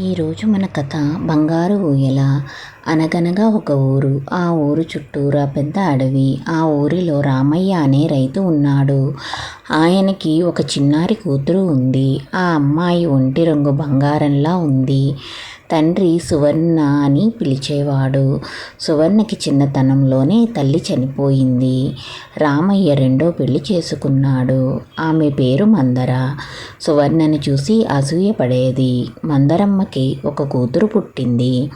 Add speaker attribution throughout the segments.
Speaker 1: ఈరోజు మన కథ బంగారు ఊయల. అనగనగా ఒక ఊరు. ఆ ఊరు చుట్టూరా పెద్ద అడవి. ఆ ఊరిలో రామయ్య అనే రైతు ఉన్నాడు. ఆయనకి ఒక చిన్నారి కూతురు ఉంది. ఆ అమ్మాయి ఒంటి రంగు బంగారంలా ఉంది. తండ్రి సువర్ణ అని పిలిచేవాడు. సువర్ణకి చిన్నతనంలోనే తల్లి చనిపోయింది. రామయ్య రెండో పెళ్ళి చేసుకున్నాడు. ఆమె పేరు మందర. సువర్ణని చూసి అసూయపడేది మందరమ్మకి ఒక కూతురు పుట్టింది.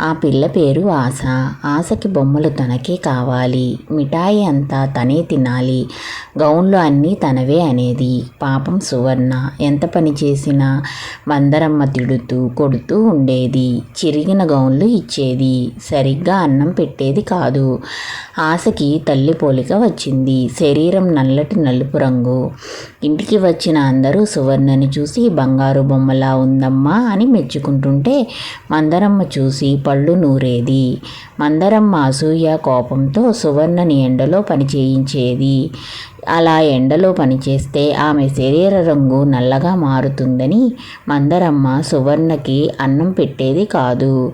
Speaker 1: ఆ పిల్ల పేరు ఆశ. ఆశకి బొమ్మలు తనకే కావాలి. మిఠాయి అంతా తనే తినాలి. గౌన్లు అన్నీ తనవే అనేది. పాపం సువర్ణ. ఎంత పని చేసినా మందరమ్మ తిడుతూ కొడుతూ ఉండేది. ఉండేది చిరిగిన గౌన్లు ఇచ్చేది సరిగ్గా అన్నం పెట్టేది కాదు. ఆశకి తల్లి పోలిక వచ్చింది. శరీరం నల్లటి నలుపు రంగు. ఇంటికి వచ్చిన అందరూ సువర్ణని చూసి బంగారు బొమ్మలా ఉందమ్మా అని మెచ్చుకుంటుంటే మందరమ్మ చూసి పళ్ళు నూరేది. మందరమ్మ అసూయ కోపంతో సువర్ణని ఎండలో పని చేయించేది. అలా ఎండలో పనిచేస్తే ఆమె శరీర రంగు నల్లగా మారుతుందని మందరమ్మ సువర్ణకి అన్నం పెట్టేది కాదు.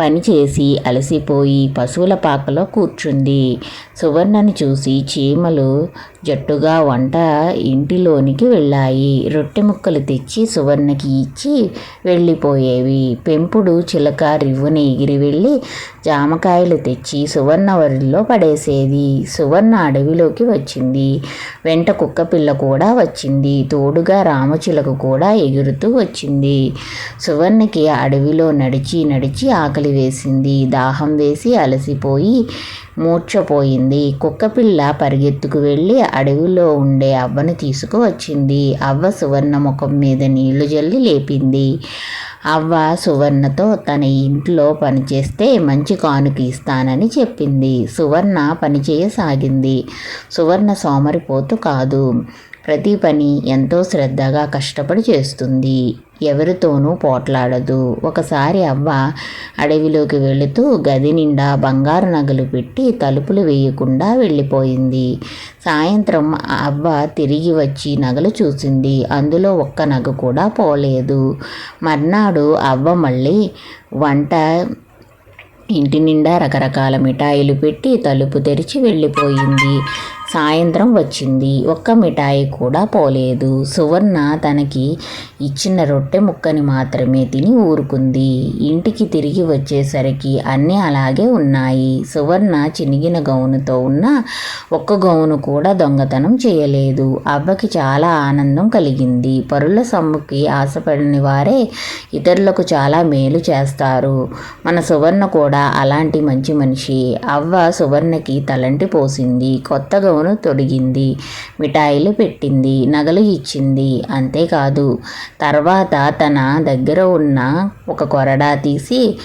Speaker 1: పనిచేసి అలసిపోయి పశువుల పాకలో కూర్చుంది. సువర్ణని చూసి చీమలు జట్టుగా వంట ఇంటిలోనికి వెళ్ళాయి. రొట్టె ముక్కలు తెచ్చి సువర్ణకి ఇచ్చి వెళ్ళిపోయేవి. పెంపుడు చిలక రివ్వుని ఎగిరి వెళ్ళి జామకాయలు తెచ్చి సువర్ణ వరిలో పడేసేది. సువర్ణ అడవిలోకి వచ్చింది. వెంట కుక్కపిల్ల కూడా వచ్చింది. తోడుగా రామచిలక కూడా ఎగురుతూ వచ్చింది. సువర్ణకి అడవిలో నడిచి నడిచి ఆకలి వేసింది. దాహం వేసి అలసిపోయి మూర్చపోయింది కుక్కపిల్ల పరిగెత్తుకు వెళ్ళి అడవిలో ఉండే అవ్వను తీసుకువచ్చింది. అవ్వ సువర్ణ ముఖం మీద నీళ్ళు జల్లి లేపింది. అవ్వ సువర్ణతో తన ఇంట్లో పనిచేస్తే మంచి కానుక ఇస్తానని చెప్పింది. సువర్ణ పనిచేయసాగింది సువర్ణ సోమరిపోతు కాదు. ప్రతి పని ఎంతో శ్రద్ధగా కష్టపడి చేస్తుంది. ఎవరితోనూ పోట్లాడదు. ఒకసారి అవ్వ అడవిలోకి వెళుతూ గది నిండా బంగారు నగలు పెట్టి తలుపులు వేయకుండా వెళ్ళిపోయింది. సాయంత్రం అవ్వ తిరిగి వచ్చి నగలు చూసింది. అందులో ఒక్క నగ కూడా పోలేదు. మర్నాడు అవ్వ మళ్ళీ వంట ఇంటి నిండా రకరకాల మిఠాయిలు పెట్టి తలుపు తెరిచి వెళ్ళిపోయింది. సాయంత్రం వచ్చింది. ఒక్క మిఠాయి కూడా పోలేదు. సువర్ణ తనకి ఇచ్చిన రొట్టె ముక్కని మాత్రమే తిని ఊరుకుంది. ఇంటికి తిరిగి వచ్చేసరికి అన్నీ అలాగే ఉన్నాయి. సువర్ణ చినిగిన గౌనుతో ఉన్న ఒక్క గౌను కూడా దొంగతనం చేయలేదు. అవ్వకి చాలా ఆనందం కలిగింది. పరుల సమ్ముకి ఆశపడని వారే ఇతరులకు చాలా మేలు చేస్తారు. మన సువర్ణ కూడా అలాంటి మంచి మనిషి. అవ్వ సువర్ణకి తలంటి పోసింది. కొత్త గౌను తొడిగింది. మిఠాయిలు పెట్టింది. నగలు ఇచ్చింది. అంతేకాదు తర్వాత తన దగ్గర ఉన్న ఒక కొరడా తీసి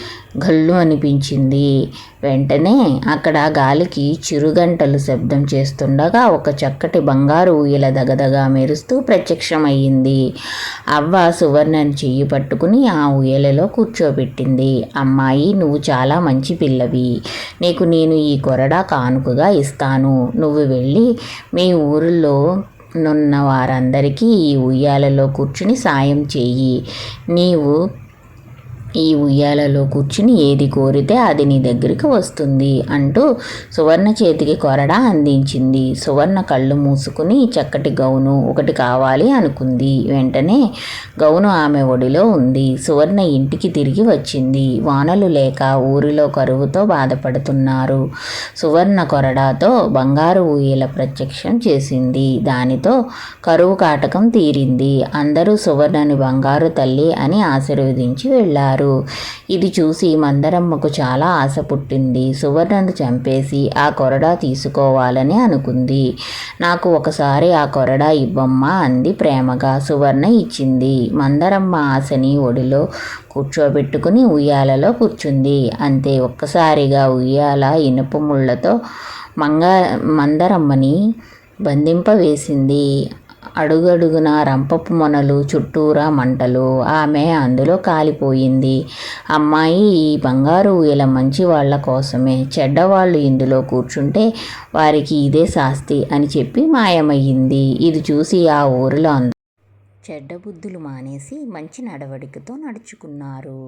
Speaker 1: గల్లు అనిపించింది. వెంటనే అక్కడ గాలికి చిరుగంటలు శబ్దం చేస్తుండగా ఒక చక్కటి బంగారు ఊయల దగదగా మెరుస్తూ ప్రత్యక్షమయ్యింది. అవ్వ సువర్ణని చెయ్యి పట్టుకుని ఆ ఊయలలో కూర్చోబెట్టింది. అమ్మాయి నువ్వు చాలా మంచి పిల్లవి. నీకు నేను ఈ కొరడా కానుకగా ఇస్తాను. నువ్వు వెళ్ళి మీ ఊరిలో నున్న వారందరికీ ఈ ఉయ్యాలలో కూర్చుని సాయం చేయి నీవు ఈ ఉయ్యాలలో కూర్చుని ఏది కోరితే అది నీ దగ్గరికి వస్తుంది అంటూ సువర్ణ చేతికి కొరడా అందించింది. సువర్ణ కళ్ళు మూసుకుని చక్కటి గౌను ఒకటి కావాలి అనుకుంది. వెంటనే గౌను ఆమె ఒడిలో ఉంది. సువర్ణ ఇంటికి తిరిగి వచ్చింది. వానలు లేక ఊరిలో కరువుతో బాధపడుతున్నారు. సువర్ణ కొరడాతో బంగారు ఊయల ప్రత్యక్షం చేసింది. దానితో కరువు కాటకం తీరింది. అందరూ సువర్ణని బంగారు తల్లి అని ఆశీర్వదించి వెళ్ళారు. చేశారు. ఇది చూసి మందరమ్మకు చాలా ఆశ పుట్టింది. సువర్ణను చంపేసి ఆ కొరడా తీసుకోవాలని అనుకుంది. నాకు ఒకసారి ఆ కొరడా ఇవ్వమ్మా అంది ప్రేమగా సువర్ణ ఇచ్చింది. మందరమ్మ ఆశని ఒడిలో కూర్చోబెట్టుకుని ఉయ్యాలలో కూర్చుంది. అంతే ఒక్కసారిగా ఉయ్యాల ఇనుప ముళ్ళతో మంగ మందరమ్మని బంధింపవేసింది అడుగడుగున రంపపు మొనలు చుట్టూరా మంటలు ఆమె అందులో కాలిపోయింది. అమ్మాయి ఈ బంగారు ఊయల మంచి వాళ్ళ కోసమే. చెడ్డవాళ్ళు ఇందులో కూర్చుంటే వారికి ఇదే శాస్తి అని చెప్పి మాయమయ్యింది. ఇది చూసి ఆ ఊరిలో చెడ్డ బుద్ధులు మానేసి మంచి నడవడికతో నడుచుకున్నారు.